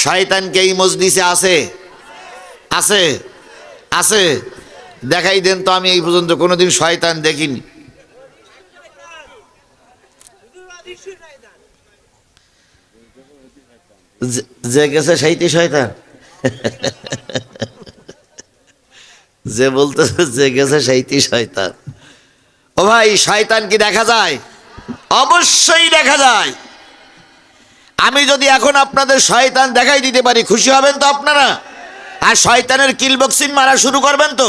শয়তানকে এই মজলিসে আছে? আছে? আছে? দেখাই দেন তো আমি এই পর্যন্ত কোনোদিন শয়তান দেখিনি। যে- গেছে সেইটি শয়তান। যে বলতেছে যে গেছে সেইটি শয়তান। ও ভাই, শয়তান কি দেখা যায়? অবশ্যই দেখা যায়। আমি যদি এখন আপনাদের শয়তান দেখাই দিতে পারি, খুশি হবেন তো আপনারা? আর শয়তানের কিল বক্সিং মারা শুরু করবেন তো?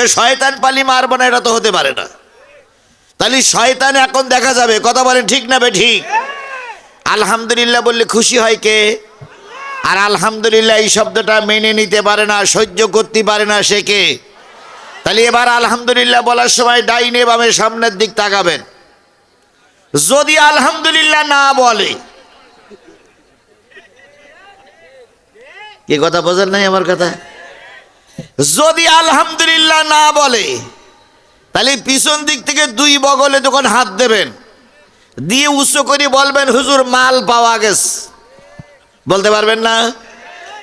এ শয়তান পালি মারবো না, এটা তো হতে পারে না। তাহলে শয়তান এখন দেখা যাবে, কথা বলেন ঠিক না বে ঠিক? আলহামদুলিল্লাহ বললে খুশি হয় কে? আর আলহামদুলিল্লাহ এই শব্দটা মেনে নিতে পারে না, সহ্য করতে পারে না সে কে? তাহলে এবার আলহামদুলিল্লাহ বলার সময় ডাইনে বামে সামনের দিক তাকাবেন। যদি আলহামদুলিল্লাহ না বলে কি কথা বোঝেন নাই আমার কথা? যদি আলহামদুলিল্লাহ না বলে, তাহলে পিছন দিক থেকে দুই বগলে যখন হাত দেবেন, দিয়ে উঁচু করে বলবেন, হুজুর, মাল পাওয়া গেছে। বলতে পারবেন না?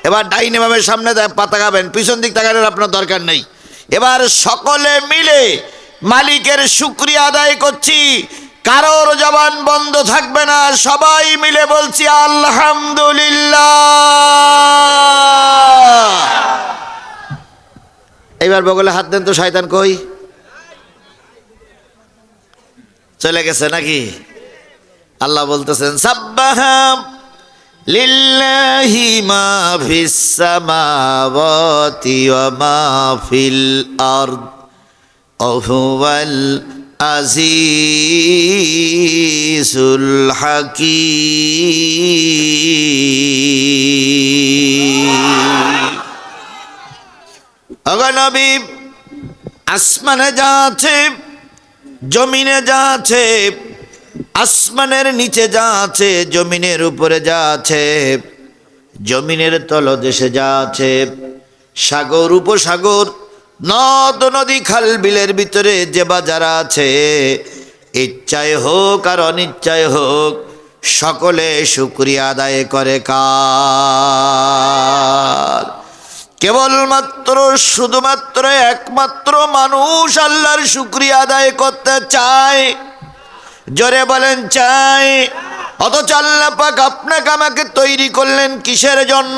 এবার ডাইনে বামের সামনে দা- পা তাকাবেন পিছন দিক তাকানোর আপনার দরকার নেই। এবার সকলে মিলে মালিকের শুক্রিয়া আদায় করছি। কারোর জবান বন্ধ থাকবে না, সবাই মিলে বলছি আলহামদুলিল্লাহ। এবার বগলে হাত দেন তো, শয়তান কই? চলে গেছে নাকি? আল্লাহ বলতেছেন সাব্বাহাম লিল্লাহি মা ফিস সামাওয়াতি ওয়া মা ফিল আরদ ওহুয়াল আজিজুল হাকীম। অগনবী আসমানে যা আছে, জমিনে যা আছে, আসমানের নিচে যা আছে, জমিনের উপরে যা আছে, জমিনের তলদেশে যা আছে, সাগর, উপসাগর নদ নদী খাল বিলের ভিতরে যে যারা আছে, ইচ্ছায় হোক আর অনিচ্ছায় হোক, সকলে শুক্রিয়া আদায় করে কার কেবলমাত্র, শুধুমাত্র একমাত্র মানুষ আল্লাহর শুক্রিয়া আদায় করতে চায়। জোরে বলেন চাই অথচ আল্লাহ পাক আপনাকে আমাকে তৈরি করলেন কিসের জন্য?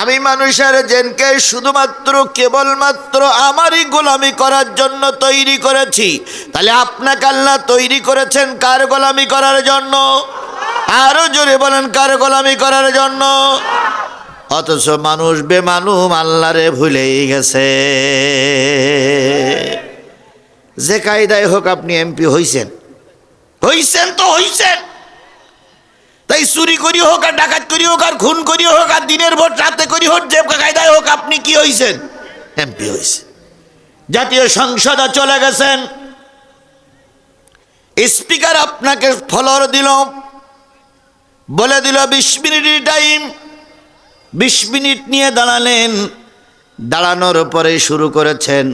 আমি মানুষের জেনকে শুধুমাত্র কেবলমাত্র আমারই গোলামি করার জন্য তৈরি করেছি। তাহলে আপনাকে আল্লাহ তৈরি করেছেন কার গোলামি করার জন্য? আরও জোরে বলেন, কার গোলামি করার জন্য? অথচ মানুষ বেমানুম আল্লাহরে ভুলেই গেছে। যে কায়দায় হোক আপনি এমপি হইছেন। হইছেন তো হইছেন। তাই চুরি করি হোক আর ডাকাত করি হোক আর খুন করি হোক আর দিনের ভোট রাতে করি হোক, যে কায়দায় হোক, আপনি কি হয়েছেন এমপি হইছেন জাতীয় সংসদে চলে গেছেন। স্পিকার আপনাকে ফলর দিল, বলে দিল, বিশ মিনিট টাইম, বিশ মিনিট নিয়ে দাঁড়ালেন। দাঁড়ানোর পরে শুরু করেছেন,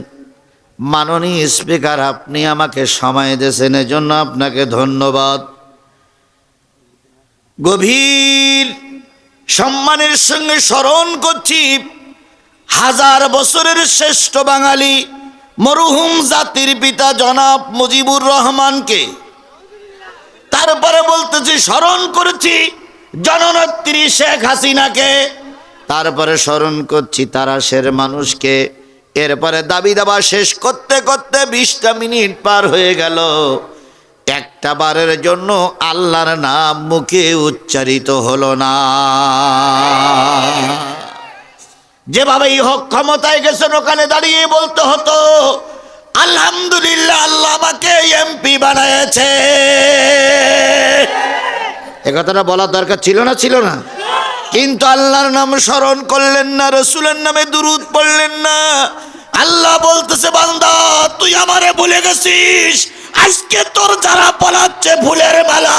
মাননীয় স্পিকার, আপনি আমাকে সময় দিয়েছেন, এজন্য আপনাকে ধন্যবাদ। গভীর সম্মানের সঙ্গে স্মরণ করছি হাজার বছরের শ্রেষ্ঠ বাঙালি মরহুম জাতির পিতা জনাব মুজিবুর রহমানকে। তারপরে বলতেছি, স্মরণ করেছি জননেত্রী শেখ হাসিনাকে। তারপরে স্মরণ করছি তারাশের মানুষকে। এরপরে দাবি দাবা শেষ করতে করতে বিশটা মিনিট পার হয়ে গেল। একটা বারের জন্য আল্লাহর নাম মুখে উচ্চারিত হলো না। যেভাবেই হোক ক্ষমতায় গেছেন, ওখানে দাঁড়িয়ে বলতে হতো, আলহামদুলিল্লাহ, আল্লাহ আমাকে এমপি বানায়েছে। এ কথাটা বলার দরকার ছিল না ছিল না। কিন্তু আল্লাহর নাম স্মরণ করলেন না, রসুলের নামে দুরুদ পড়লেন না। আল্লাহ বলতেছে, বান্দা, তুই আমারে ভুলে গেছিস। আজকে তোর যারা পলাচ্ছে ভুলের মেলা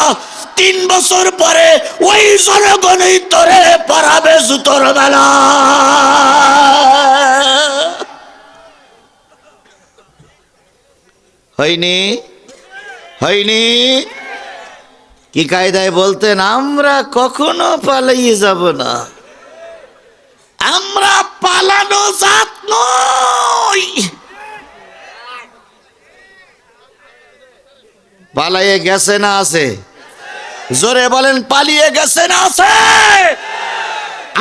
তিন বছর পরে ওই জনগণই তোরে পড়াবে জুতোর মেলা হয়নি? হয়নি? কি কায়দায় বলতেন, আমরা কখনো পালাইয়ে যাব না। আমরা পালানো জাত নই। পালাইয়ে গেছে না আছে? জোরে বলেন, পালিয়ে গেছে না আছে?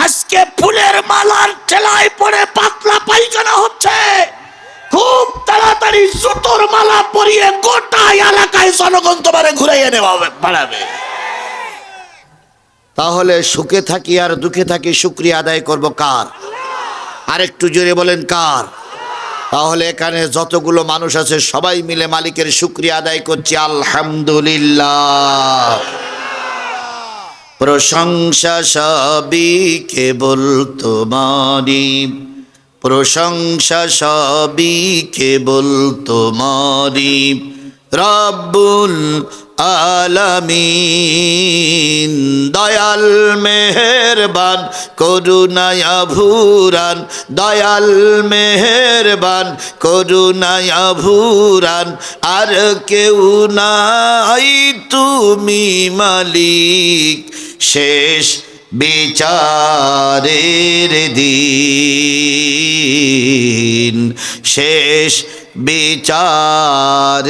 আজকে ফুলের মালার ঠেলায় পরে পাতলা পায়খানা হচ্ছে। খুব তাড়াতাড়ি জুতোর মালা পরিয়ে গোটা এলাকায় জনগণ তোমারে ঘুরাইয়ে নেওয়া বাড়াবে। তাহলে সুখে থাকি আর দুঃখে থাকি শুক্রিয়া আদায় করব কার? আর একটু জোরে বলেন কার? তাহলে এখানে যতগুলো মানুষ আছে সবাই মিলে মালিকের শুক্রিয়া আদায় করছি, আলহামদুলিল্লাহ। প্রশংসা সবই কেবল তোমারি প্রশংসা সবই কেবল তোমারি রব্বুল আলামিন, দয়াল মেহেরবান, করুণায়া ভুরান দয়াল মেহেরবান, করুণায়া ভুরান আর কেউ নাই তুমি মালিক, শেষ বিচারের দিন। শেষ বিচারের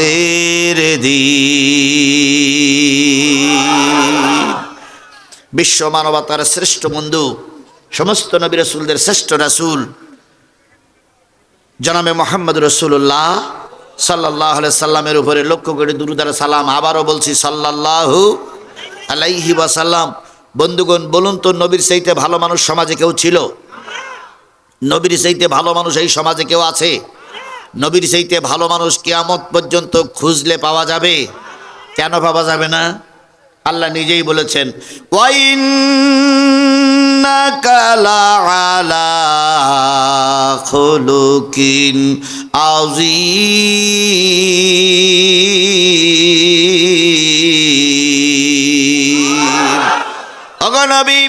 বিশ্ব মানবতার শ্রেষ্ঠ বন্ধু, সমস্ত নবী রসুলদের শ্রেষ্ঠ রাসুল জনামে মোহাম্মদ রসুল্লাহ সাল্লাহ সাল্লামের উপরে লক্ষ্য করে দুরুদার সালাম। আবারও বলছি, সাল্লাল্লাহু আলাইহি ওয়াসাল্লাম। বন্ধুগণ, বলুন তো, নবীর সেইতে ভালো মানুষ সমাজে কেউ ছিল? নবীর সেইতে ভালো মানুষ এই সমাজে কেউ আছে? নবীর সেইতে ভালো মানুষ কিয়ামত পর্যন্ত খুঁজলে পাওয়া যাবে? কেন পাওয়া যাবে না? আল্লাহ নিজেই বলেছেন খুলুকিন আযীম। অগনবী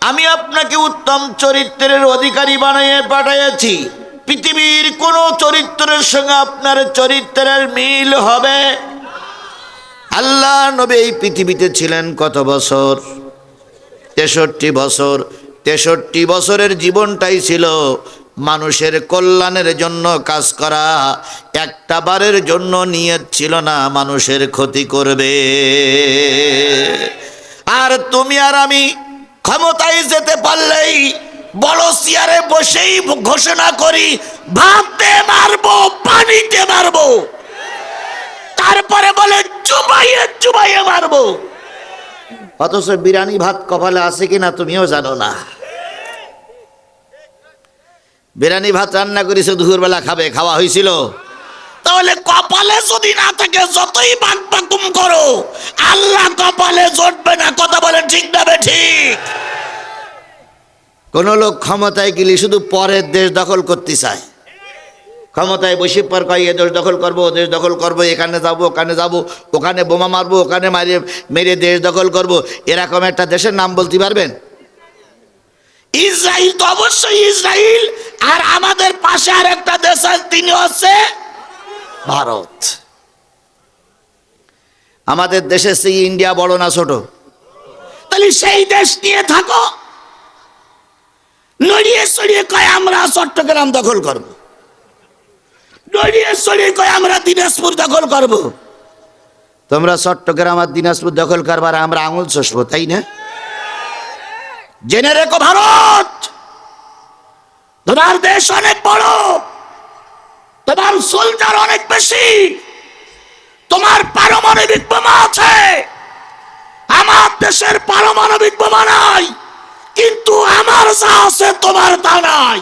আমি আপনাকে উত্তম চরিত্রের অধিকারী বানিয়ে পাঠিয়েছি পৃথিবীর কোন চরিত্রের সঙ্গে আপনার চরিত্রের মিল হবে? আল্লাহ নবী এই পৃথিবীতে ছিলেন কত বছর? তেষট্টি বছর। তেষট্টি বছরের জীবনটাই ছিল মানুষের কল্যাণের জন্য কাজ করা। একটা বারের জন্য নিয়ত ছিল না মানুষের ক্ষতি করবে। আর তুমি আর আমি ক্ষমতায় যেতে পারলেই বড় চেয়ারে বসেই ঘোষণা করি, ভাবতে মারবো, পানিতে মারবো। তারপরে বলে চুবাইয়ে চুবাইয়ে মারবো। অথচ বিরিয়ানি ভাত কপালে আছে কিনা তুমিও জানো না। বিরিয়ানি ভাত রান্না করেছে দুপুরবেলা খাবে, খাওয়া হয়েছিল। তাহলে কপালে যদি না থাকে, যতই বাকুম করো, আল্লাহ কপালে জটবে না। কথা বলে ঠিক না ঠিক? কোন লোক ক্ষমতায় গেলে শুধু পরের দেশ দখল করতে চায়। ক্ষমতায় বসে পর কয়, এ দেশ দখল করব দেশ দখল করব, এখানে যাব, ওখানে যাব, ওখানে বোমা মারবো, ওখানে মারিয়ে মেরে দেশ দখল করব। এরকম একটা দেশের নাম বলতে পারবেন? ইসরায়েল তো অবশ্যই ইসরায়েল আর আমাদের পাশে আর একটা দেশ আছে, তিনি হচ্ছে ভারত। আমাদের দেশের সেই ইন্ডিয়া বড় না ছোট? তাহলে সেই দেশ নিয়ে থাকো। নড়িয়ে সরিয়ে কয়, আমরা চট্টগ্রাম দখল করব। নড়িয়ে সরিয়ে কয়, আমরা দিনাজপুর দখল করব। তোমরা চট্টগ্রাম আর দিনাজপুর দখল করবার আমরা আঙুল চষবো, তাই না? জেনে রেখো ভারত, তোমার দেশ অনেক বড়, তোমার সোলজার অনেক বেশি, তোমার পারমাণবিক বোমা আছে, আমার দেশের পারমাণবিক বোমা নাই। কিন্তু আমার যা আছে তোমার তা নাই।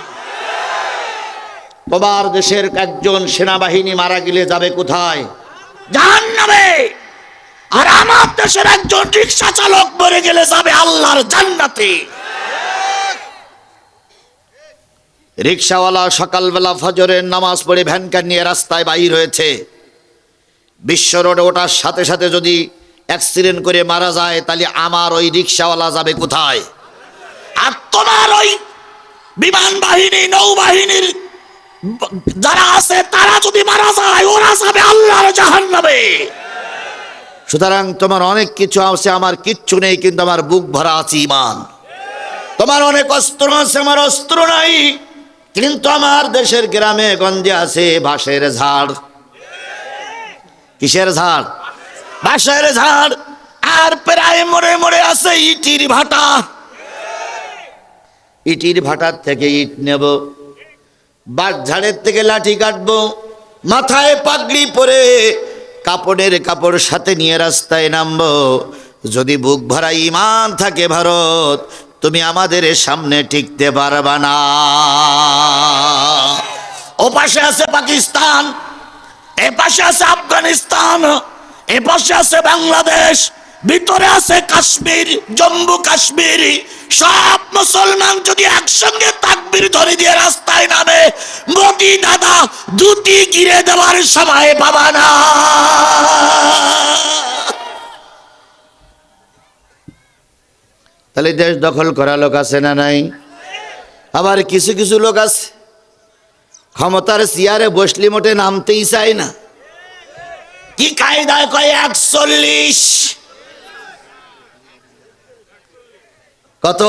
তোমার দেশের একজন সেনাবাহিনী মারা গেলে যাবে কোথায়? জাহান নামে আর আমার দেশের একজন রিক্সা চালক মরে গেলে যাবে আল্লাহর জান্নাতে। রিক্সাওয়ালা সকালবেলা ফজরের নামাজ পড়ে ভ্যানকার নিয়ে রাস্তায় বাইর হয়েছে। বিশ্ব রোডে ওঠার সাথে সাথে যদি অ্যাক্সিডেন্ট করে মারা যায় তাহলে আমার ওই রিক্সাওয়ালা যাবে কোথায়? আর তোমার ওই বিমান বাহিনী, নৌবাহিনীর যারা আছে, তারা যদি মারা যায়, ওরা যাবে আল্লাহর জাহান্নামে। সুতরাং তোমার অনেক কিছু আছে, আমার কিচ্ছু নেই, কিন্তু আমার বুক ভরা আছে ইমান তোমার অনেক অস্ত্র আছে, আমার অস্ত্র নাই, কিন্তু আমার দেশের গ্রামে গঞ্জে আছে বাঁশের ঝাড়। কিসের ঝাড়? বাঁশের ঝাড়। আর প্রায় মরে মরে আছে ইটির ভাটা। ইটির ভাটার থেকে ইট নেব। বাট ঝাড়ের থেকে লাঠি কাটবো। মাথায় পাগড়ি পরে কাপড়ের কাপড় সাথে নিয়ে রাস্তায় নামবো। যদি বুক ভরা ইমান থাকে ভারত, তুমি আমাদের সামনে টিকতে পারবা না। ও পাশে আছে পাকিস্তান, এ পাশে আছে আফগানিস্তান, এ পাশে আছে বাংলাদেশ। ভিতরে আছে কাশ্মীর জম্মু কাশ্মীর। সব মুসলমান যদি একসঙ্গে তাকবির ধরে দিয়ে রাস্তায় নামে মোদি দাদা দুটি গিরে দেওয়ার সময় পাবা না। তাহলে দেশ দখল করা লোক আছে না নাই? আবার কিছু কিছু লোক আছে। ক্ষমতার চেয়ারে বসলি মোটে নামতেই চায় না। কি কায়দায় কয় একচল্লিশ? কত?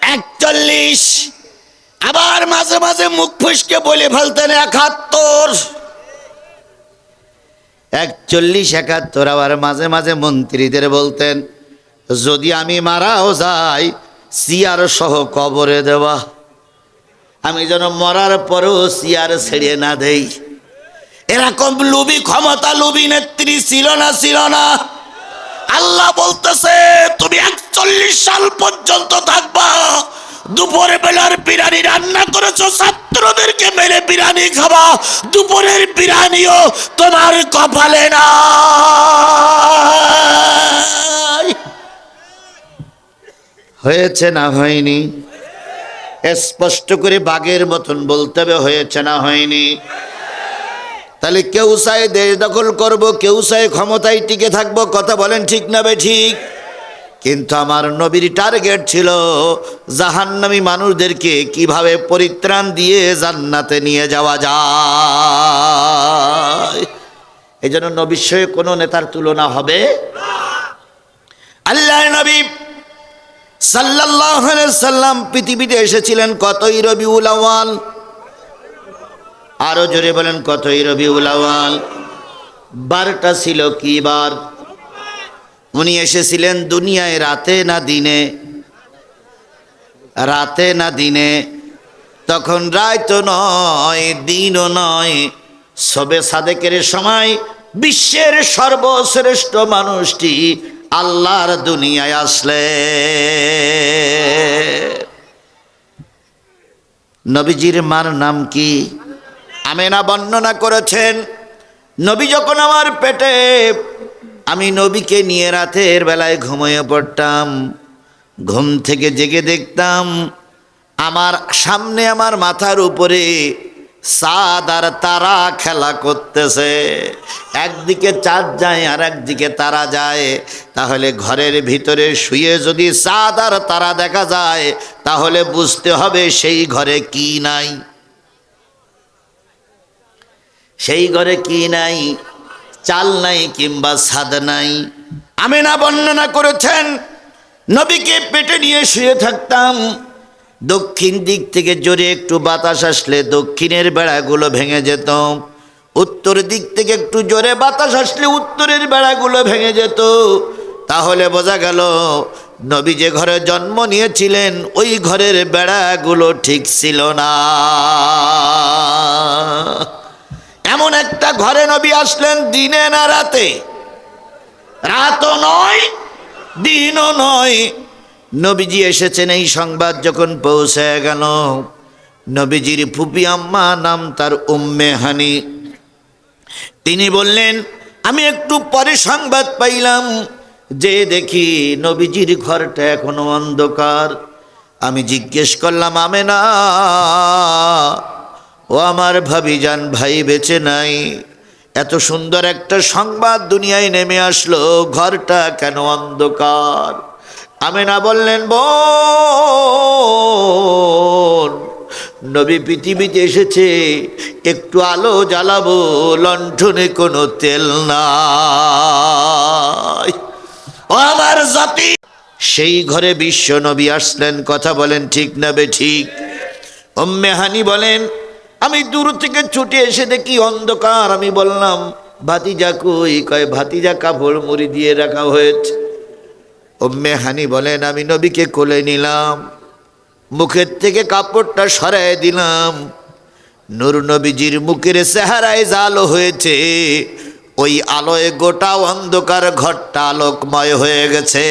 একচল্লিশ। আবার মাঝে মাঝে মুখ ফুসকে বলে ফেলতেন একাত্তর। একচল্লিশ, একাত্তর। আবার মাঝে মাঝে মন্ত্রীদের বলতেন, যদি আমি মারাও যাই, সিয়ার সহ কবরে দেওয়া। আমি যেন মরার পরেও সিয়ার ছেড়ে না দেই। এরকম লুবি ক্ষমতা, লুবি নেত্রী ছিল না ছিল না। আল্লাহ বলতেছে, তুমি একচল্লিশ সাল পর্যন্ত থাকবা। দুপুরে বেলার বিরিয়ানি রান্না করেছ, ছাত্রদেরকে মেরে বিরিয়ানি খাবা। দুপুরের বিরিয়ানিও তোমার কপালে না হয়েছে না হয়নি? স্পষ্ট করে বাঘের মতন বলতে হবে, হয়েছে না হয়নি? তাহলে কেউ চায় দেশ দখল করব, কেউ চায় ক্ষমতায় টিকে থাকব, কথা বলেন ঠিক না বে ঠিক? কিন্তু আমার নবীর টার্গেট ছিল জাহান্নামী মানুষদেরকে কীভাবে পরিত্রাণ দিয়ে জান্নাতে নিয়ে যাওয়া যায়। এই জন্য সঙ্গে কোনো নেতার তুলনা হবে? আল্লাহ নবী সাল্লাহ সাল্লাম পৃথিবীতে এসেছিলেন কতই রবিউল আওয়াল আরও জোরে বলেন, কতই রবিউল আওয়াল বারটা ছিল কি বার? উনি এসেছিলেন দুনিয়ায় রাতে না দিনে? রাতে না দিনে? তখন রায় তো নয় দিনও নয়। সবে সাদেকের সময় বিশ্বের সর্বশ্রেষ্ঠ মানুষটি আল্লাহর দুনিয়ায় আসলে। নবীজির মার নাম কি? আমেনা বর্ণনা করেছেন, নবী যখন আমার পেটে, আমি নবীকে নিয়ে রাতের বেলায় ঘুমিয়ে পড়তাম, ঘুম থেকে জেগে দেখতাম, আমার সামনে আমার মাথার উপরে সাদ আর তারা খেলা করতেছে। একদিকে চাঁদ যায় আর একদিকে তারা যায়। তাহলে ঘরের ভিতরে শুয়ে যদি সাদ আর তারা দেখা যায়, তাহলে বুঝতে হবে সেই ঘরে কি নাই। সেই ঘরে কি নাই? চাল নাই কিংবা সাদ নাই। আমি না বর্ণনা করেছেন, নবীকে পেটে নিয়ে শুয়ে থাকতাম। দক্ষিণ দিক থেকে জোরে একটু বাতাস আসলে দক্ষিণের বেড়াগুলো ভেঙে যেত। উত্তর দিক থেকে একটু জোরে বাতাস আসলে উত্তরের বেড়াগুলো ভেঙে যেত। তাহলে বোঝা গেল, নবী যে ঘরে জন্ম নিয়েছিলেন, ওই ঘরের বেড়াগুলো ঠিক ছিল না। এমন একটা ঘরে নবী আসলেন দিনে না রাতে? রাতও নয়, দিনও নয়। নবীজি এসেছেন এই সংবাদ যখন পৌঁছে গেল। নবীজির ফুপি আম্মা নাম তার উম্মে হানি। তিনি বললেন, আমি একটু পরে সংবাদ পাইলাম যে দেখি নবীজির ঘরটা এখনও অন্ধকার। আমি জিজ্ঞেস করলাম আমে না ও আমার ভাবিজান ভাই বেঁচে নাই। এত সুন্দর একটা সংবাদ দুনিয়ায় নেমে আসলো, ঘরটা কেন অন্ধকার? আমি না বললেন, বোন, নবী পৃথিবীতে এসেছে, একটু আলো জ্বালাবো, লণ্ঠনে কোনো তেল নাই। আমার জাতি! সেই ঘরে বিশ্ব নবী আসলেন, কথা বলেন ঠিক না বে ঠিক। অম্মে হানি বলেন আমি দূর থেকে ছুটে এসে দেখি অন্ধকার। আমি বললাম, ভাতিজা কই? কয়, ভাতিজা কাপড় মুড়ি দিয়ে রাখা হয়েছে। অম্মে হানি বলেন, আমি নবীকে কোলে নিলাম, মুখের থেকে কাপড়টা সরাই দিলাম। নুর নবীজির মুখের চেহারায় জালো হয়েছে। ওই আলোয় গোটা অন্ধকার ঘরটা আলোকময় হয়ে গেছে।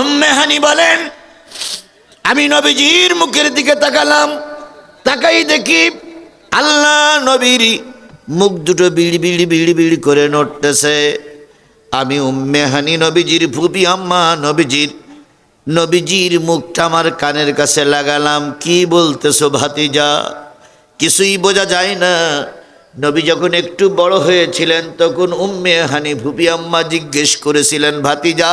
উম্মে হানি বলেন আমি নবীজির মুখের দিকে তাকালাম, তাকাই দেখি আল্লাহ নবীর মুখ দুটো বিড়ি বিড়ি বিড়ি বিড়ি করে নড়তেছে। আমি উম্মে হানি নবীজির ফুপি আম্মা নবীজির নবীজির মুখটা আমার কানের কাছে লাগালাম। কি বলতেছো ভাতিজা? কিছুই বোঝা যায় না। নবী যখন একটু বড় হয়েছিলেন, তখন উম্মে হানি ফুপি আম্মা জিজ্ঞেস করেছিলেন, ভাতিজা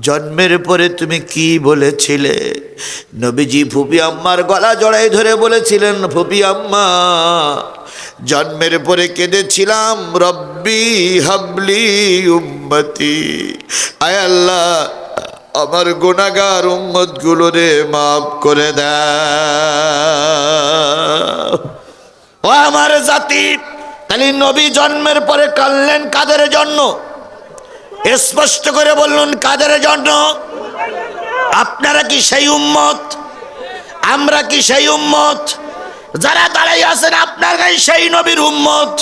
জন্মের পরে তুমি কি বলেছিলে? নবীজি ফুপি আম্মার গলা জড়াই ধরে বলেছিলেন, ফুপি আম্মা, জন্মের পরে কেঁদেছিলাম, রব্বি হাবলি উম্মতি। আয় আল্লাহ, আমার গুণাগার উম্মত গুলোরে মাফ করে দাও। ও আমার জাতি, তাহলে নবী জন্মের পরে কানলেন কাদের জন্য? স্পষ্ট করে বললেন, কাদের জন্য? আপনারা কি সেই উম্মত? আমরা কি সেই উম্মত? যারা দাঁড়াই আছেন, আপনার গায়ে সেই নবীর উম্মত।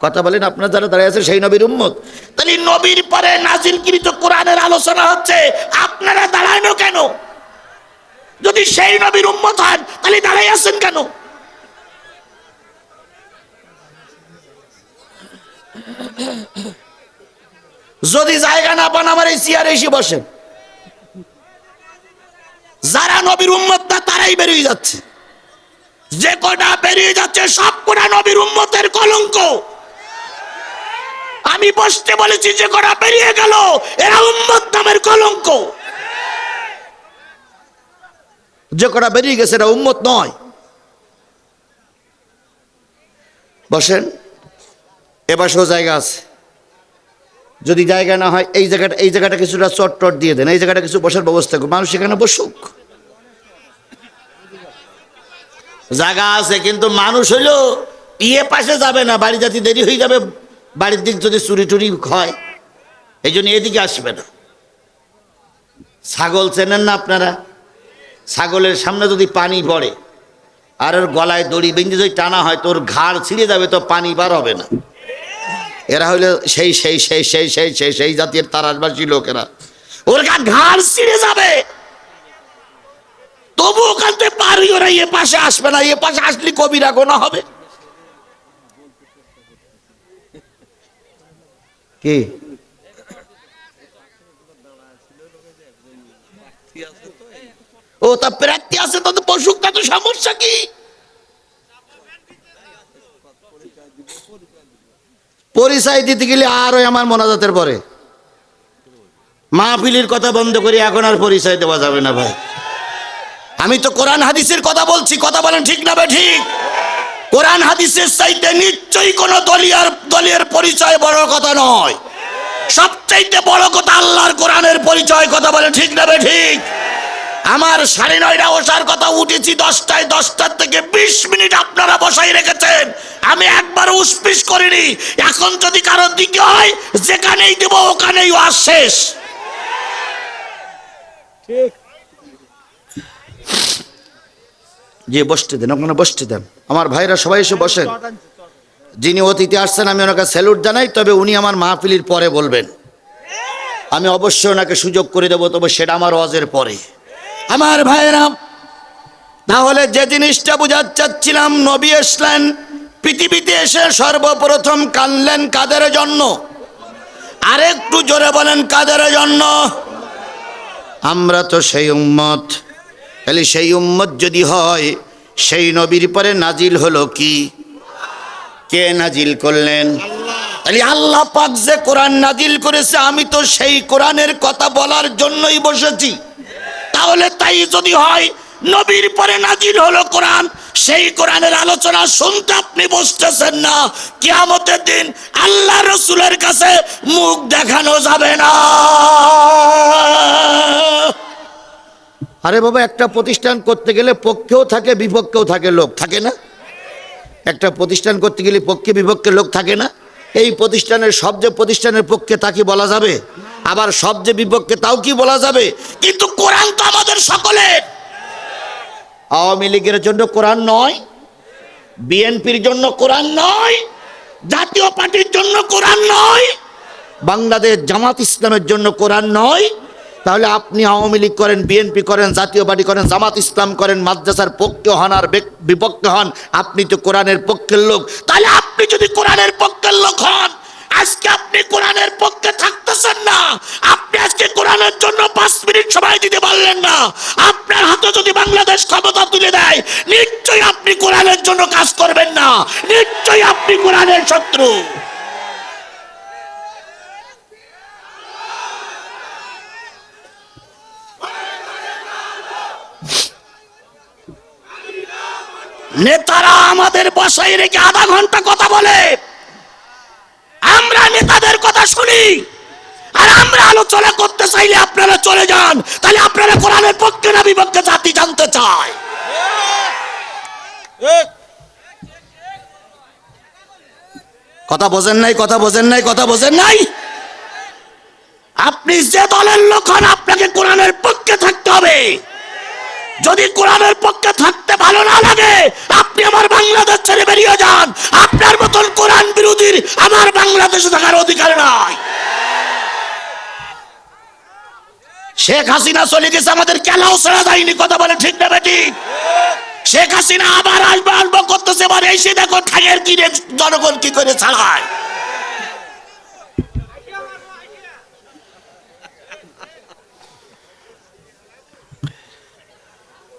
কথা বলেন, আপনারা যারা দাঁড়াই আছেন, সেই নবীর উম্মত। তাহলে নবীর পরে নাজিলকৃত কোরআনের আলোচনা হচ্ছে, আপনারা দাঁড়ানো কেন? যদি সেই নবীর উম্মত হন, তাহলে দাঁড়াই আছেন কেন? যদি জায়গা না পান, আমার এই চেয়ারে এসে বসেন। যারা নবীর উম্মত না, তারাই বেরিয়ে যাচ্ছে। যে কটা বেরিয়ে যাচ্ছে, সব কটা নবীর উম্মতের কলঙ্ক। আমি বসতে বলেছি, যে কটা বেরিয়ে গেল, এরা উম্মত নামের কলঙ্ক। যে কটা বেরিয়ে গেছে, এরা উম্মত নয়। বসেন এবাসেও জায়গা আছে। যদি জায়গা না হয়, এই জায়গাটা এই জায়গাটা কিছুটা চট টট দিয়ে দেন, এই জায়গাটা কিছু বসার ব্যবস্থা করুন। মানুষ এখানে বসুক। জায়গা আছে, কিন্তু মানুষ হইল ইয়ে পাশে যাবে না, বাড়ি যাতে দেরি হয়ে যাবে, বাড়ির দিক যদি চুরি টুরি হয়, এই জন্য এদিকে আসবে না। ছাগল চেনেন না আপনারা? ছাগলের সামনে যদি পানি পড়ে, আর ওর গলায় দড়ি বেঁধে যদি টানা হয়, তোর ঘাড় ছিঁড়ে যাবে, তো পানি বার হবে না। এরা হইল সেই সেই সেই সেই সেই সেই সেই জাতির তারাসবাসী লোকেরা। ওর গা ঘাড় ছিঁড়ে যাবে। তবু ওখান থেকে পারি ওরা এ পাশে আসবে না, এ পাশে আসলে কবিরা গোনা হবে। কি? ও, তা প্রার্থী আছে তো পশুক তো সমস্যা কি? পরিচয় দিতে গেলে আর ওই আমার মোনাজাতের পরে। মাহফিলির কথা বন্ধ করি এখন আর পরিচয় দেওয়া যাবে না ভাই। আমি তো কোরআন হাদিসের কথা বলছি, কথা বলেন ঠিক না ভাই, ঠিক? কোরআন হাদিসের চাইতে নিশ্চয়ই কোনো দলিয়ার দলীয় পরিচয় বড় কথা নয়। সবচাইতে বড় কথা আল্লাহর কোরআনের পরিচয়, কথা বলে ঠিক না ঠিক? আমার সাড়ে নয়টা বসার কথা উঠেছি দশটায় দশটার থেকে বিশ মিনিট আপনারা বসাই রেখেছেন। আমি একবার উসপিস করিনি। এখন যদি কারোর দিকে হয় যেখানেই দেবো ওখানেই ওয়াজ শেষ। যে বসতে দেন ওখানে বসতে দেন। আমার ভাইরা সবাই এসে বসেন। যিনি অতিথি আসছেন আমি ওনাকে স্যালুট জানাই তবে উনি আমার মাহফিলির পরে বলবেন। আমি অবশ্যই ওনাকে সুযোগ করে দেবো তবে সেটা আমার ওয়াজের পরে। আমার ভাইয়েরা তাহলে যে জিনিসটা বুঝাতে চাচ্ছিলাম, নবী আসলেন পৃথিবীতে এসে সর্বপ্রথম কানলেন কাদের জন্য? আরেকটু জোরে বলেন, কাদের জন্য? আমরা তো সেই উম্মত। তাহলে সেই উম্মত যদি হয়, সেই নবীর পরে নাজিল হলো কি? কে নাজিল করলেন? তাহলে আল্লাহ পাক যে কোরআন নাজিল করেছে, আমি তো সেই কোরআনের কথা বলার জন্যই বসেছি। তাহলে তাই যদি হয়, নবীর পরে নাজিল হলো কোরআন, সেই কোরআনের আলোচনা শুনতে আপনি বসতেছেন না। কিয়ামতের দিন আল্লাহ রসুলের কাছে মুখ দেখানো যাবে না। আরে বাবা, একটা প্রতিষ্ঠান করতে গেলে পক্ষেও থাকে, বিপক্ষেও থাকে লোক, থাকে না? একটা প্রতিষ্ঠান করতে গেলে পক্ষে বিপক্ষে লোক থাকে না? এই প্রতিষ্ঠানের সব যে প্রতিষ্ঠানের পক্ষে তা কি বলা যাবে? আবার সব যে বিপক্ষে তাও কি বলা যাবে? কিন্তু কোরআন তো আমাদের সকলের আওয়ামী লীগের জন্য কোরআন নয়, বিএনপির জন্য কোরআন নয়, জাতীয় পার্টির জন্য কোরআন নয়, বাংলাদেশ জামাত ইসলামের জন্য কোরআন নয়। তাহলে আপনি আওয়ামী লীগ করেন, বিএনপি করেন, জাতীয় পার্টি করেন, জামাত ইসলাম করেন, মাদ্রাসার পক্ষে হন আর বিপক্ষে হন, আপনি তো কোরআনের পক্ষের লোক। তাহলে আপনি যদি কোরআনের পক্ষের লোক হন আজকে আপনি কোরআনের পক্ষে থাকতেছেন না। আপনি আজকে কোরআনের জন্য পাঁচ মিনিট সময় দিতে পারলেন না। আপনার হাতে যদি বাংলাদেশ ক্ষমতা তুলে দেয়, নিশ্চয়ই আপনি কোরআনের জন্য কাজ করবেন না। নিশ্চয়ই আপনি কোরআনের শত্রু। নেতারা আমাদের বসাই রেখে আধা ঘণ্টা কথা বলে। আমরা নেতাদের কথা শুনি। আর আমরা আলোচনা করতে চাইলে আপনারা চলে যান। তাহলে আপনারা কোরআনের পক্ষে না বিপক্ষে জাতি জানতে চায়। কথা বোঝেন নাই, কথা বোঝেন নাই, কথা বোঝেন নাই? আপনি যে দলের লোক হন, আপনাকে কোরআনের পক্ষে থাকতে হবে। যদি কোরআনের পক্ষে থাকতে ভালো না লাগে, আপনি আমার বাংলাদেশ ছেড়ে বেরিয়ে যান। আপনার আমার বাংলাদেশে থাকার অধিকার নাই। শেখ হাসিনা চলে গেছে, আমাদের খেলাও ছেড়ে দেয়নি, কথা বলে ঠিক না বেটি? শেখ হাসিনা আবার আসবে, আসব, করতেছে, এবার এসে দেখো ঠাগের কিনে জনগণ কি করে ছাড়ায়?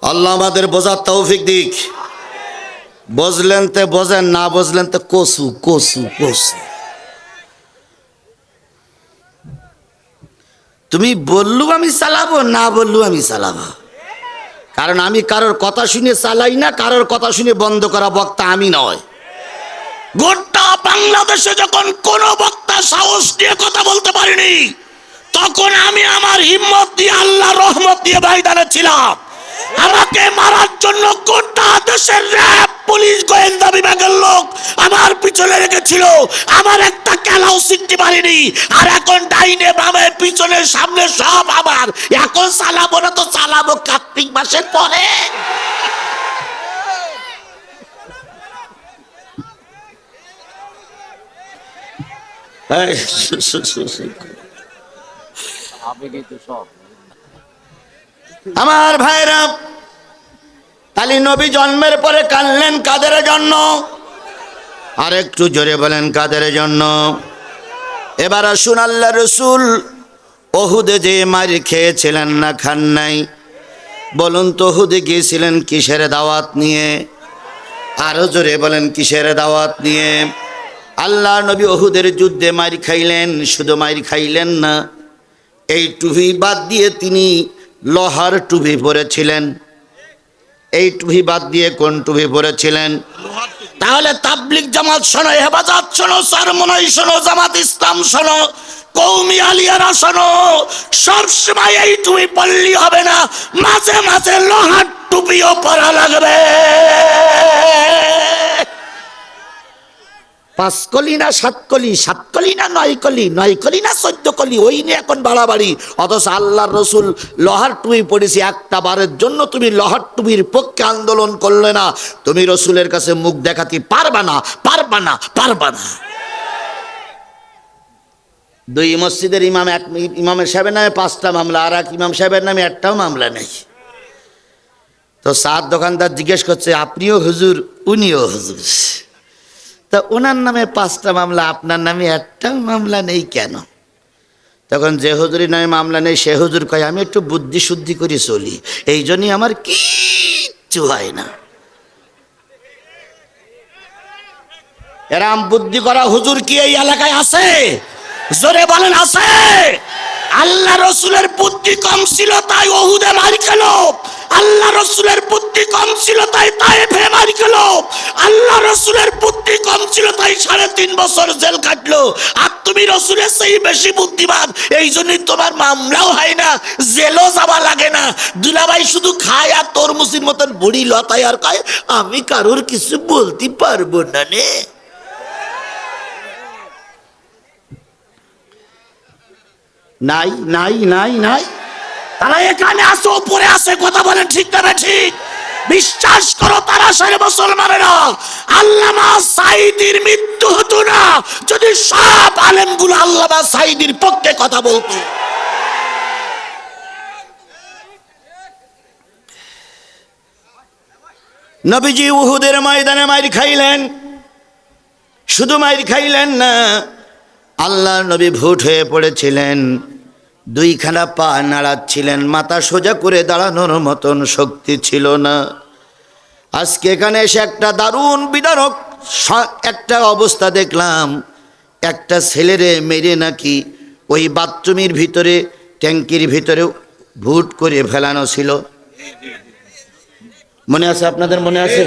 আল্লাহ আমাদের বোঝার তৌফিক দিক। বুঝলেন তে বোঝেন, না বুঝলেন তে কসু কসু কসু। তুমি বললু আমি চালাবো, না বললু আমি চালাবো। কারণ আমি কারোর কথা শুনে চালাই না, কারোর কথা শুনে বন্ধ করা বক্তা আমি নয়। গোটা বাংলাদেশে যখন কোন বক্তা সাহস দিয়ে কথা বলতে পারিনি, তখন আমি আমার হিম্মত দিয়ে আল্লাহ রহমত দিয়ে ময়দানে ছিলাম। আমাকে মারার জন্য গোটা দেশের র্যাব পুলিশ গোয়েন্দা বিভাগের লোক আমার পিছনে রেখেছিল? আমার একটা খেলাও শিখতে পারিনি আর এখন ডাইনে বামে পিছনে সামনে সব আমার। এখন চালাবো না তো চালাবো কার্তিক মাসের পরে। শু- শু- শু- আমার ভাইরা, তালি নবী জন্মের পরে কানলেন কাদের জন্য? আর একটু জোরে বলেন, কাদের জন্য? এবার আসুন আল্লাহ রসুল, ওহুদে যে মারি খেয়েছিলেন না, খান নাই। বলুন তো ওহুদে গিয়েছিলেন কিসের দাওয়াত নিয়ে? আরও জোরে বলেন, কিসের দাওয়াত নিয়ে? আল্লাহ নবী ওহুদের যুদ্ধে মারি খাইলেন, শুধু মারি খাইলেন না, এই টুপি বাদ দিয়ে তিনি লোহার টুপি পরেছিলেন। এই টুপি বাদ দিয়ে কোন টুপি পরেছিলেন? তাহলে তাবলিক জামাত শোনো হেফাজত শোনো, সরমনাই শোনো, জামাত ইসলাম শোনো, কৌমি আলিয়ারা শোনো সবসময় এই টুপি পড়লি হবে না, মাঝে মাঝে লোহার টুপিও পরা লাগবে। পাঁচ কলি না সাত কলি সাত কলি না নয় কলি নয় কলি না চোদ্দ কলি, ওই নিয়ে এখন বাড়াবাড়ি। অথচ আল্লাহর রসুল লোহার টুপি পড়েছি একটা বারের জন্য তুমি লোহার টুপির পক্ষে আন্দোলন করলে না। তুমি রসুলের কাছে মুখ দেখাতে পারবা না পারবা না পারবা না। দুই মসজিদের ইমাম এক, ইমামের সাহেবের নামে পাঁচটা মামলা, আর এক ইমাম সাহেবের নামে একটাও মামলা নেই। তো সাত দোকানদার জিজ্ঞেস করছে, আপনিও হুজুর? উনিও হুজুর। তা ওনার নামে পাঁচটা মামলা, আপনার নামে একটাও মামলা নেই কেন? তখন যে হুজুরি নামে মামলা নেই, সে হুজুর কয়, আমি একটু বুদ্ধি শুদ্ধি করে চলি। এই জন্যই আমার কিচ্ছু হয় না। এরাম বুদ্ধি করা হুজুর কি এই এলাকায় আছে? জোরে বলেন, আছে! আল্লাহ রসুলের বুদ্ধি কম ছিল, তাই ওহুদে মারি খেল। আল্লাহ রসুলের বুদ্ধি কম ছিল, তাই তাইফে মারি খেল। আল্লাহ রসুলের বুদ্ধি কম ছিল, তাই সাড়ে তিন বছর জেল কাটলো। আর তুমি রসুলের সেই বেশি বুদ্ধিমান, এই জন্যই তোমার মামলাও হয় না, জেলও যাওয়া লাগে না। দুলাভাই শুধু খায় আর তরমুসির মতন বুড়ি লতায় আর কয়, আমি কারোর কিছু বলতে পারব না নে? নাই নাই নাই নাই। তারা এখানে আসে উপরে আসে কথা বলেন ঠিক না ঠিক? বিশ্বাস করো তারা সারে মুসলমানেরা। আল্লামা সাইদির মৃত্যু হতো না, যদি সব আলেমগুলো আল্লামা সাইদির পক্ষে কথা বলতো। নবীজি উহুদের ময়দানে মাইর খাইলেন। শুধু মাইর খাইলেন না আল্লাহ নবী ভুট হয়ে পড়েছিলেন। দুইখানা পা নাড়াচ্ছিলেন, মাথা সোজা করে দাঁড়ানোর মতন শক্তি ছিল না। আজকে এখানে এসে একটা দারুণ বিদারক একটা অবস্থা দেখলাম। একটা ছেলেরে মেরে নাকি ওই বাথরুমের ভিতরে, ট্যাঙ্কির ভিতরে ভুট করে ফেলানো ছিল। মনে আছে আপনাদের মনে আছে?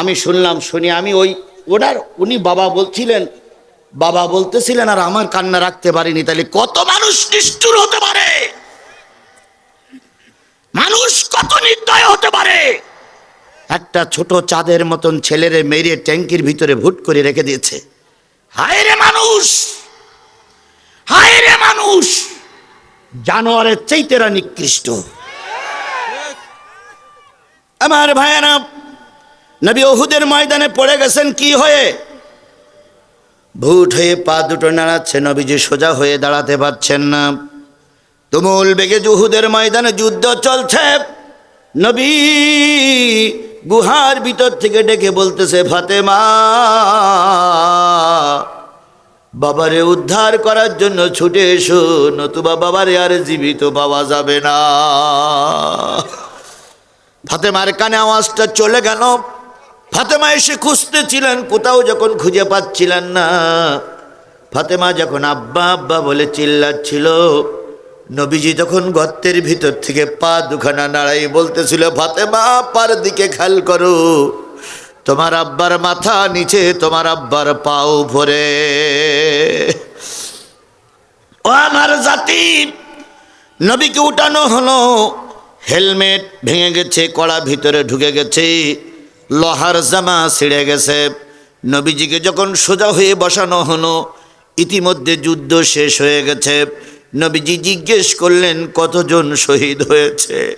আমি শুনলাম, শুনি আমি ওই ওনার, উনি বাবা বলছিলেন বাবা বলতেছিলেন, আর আমার কান্না রাখতে পারিনি, তাহলে কত মানুষ নিষ্ঠুর হতে পারে? মানুষ কত নির্দয় হতে পারে? একটা ছোট চাঁদের মতন ছেলেরে মেরে ট্যাঙ্কির ভিতরে ভুট করে রেখে দিয়েছে। হায় রে মানুষ! হায় রে মানুষ! জানোয়ারের চাইতেরা নিকৃষ্ট। আমার ভাইয়ারা, নবী ওহুদের ময়দানে পড়ে গেছেন কি হয়ে? ভুট হয়ে পা দুটো নাড়াচ্ছে, নবীজি সোজা হয়ে দাঁড়াতে পারছেন না। তুমুল বেগে জুহুদের ময়দানে যুদ্ধ চলছে। নবী গুহার ভিতর থেকে ডেকে বলতেছে, ফাতেমা, বাবারে উদ্ধার করার জন্য ছুটে এসো, নতুবা বাবারে আর জীবিত পাওয়া যাবে না। ফাতেমার কানে আওয়াজটা চলে গেল। ফাতেমা এসে খুঁজতেছিলেন, কোথাও যখন খুঁজে পাচ্ছিলেন না। ফাতেমা যখন আব্বা আব্বা বলে চিল্লাচ্ছিল, নবীজি তখন গর্তের ভিতর থেকে পা দুখানা নাড়াই বলতেছিল, ফাতেমা, পার দিকে খেয়াল করো, তোমার আব্বার মাথা নিচে, তোমার আব্বার পাও ভরে ও আমার জাতি, নবীকে উঠানো হলো, হেলমেট ভেঙে গেছে, কড়া ভিতরে ঢুকে গেছে। লোহার জামা ছিঁড়ে গেছে। নবীজিকে যখন সোজা হয়ে বসানো হলো, ইতিমধ্যে যুদ্ধ শেষ হয়ে গেছে। নবীজি জিজ্ঞেস করলেন, কতজন শহীদ হয়েছে?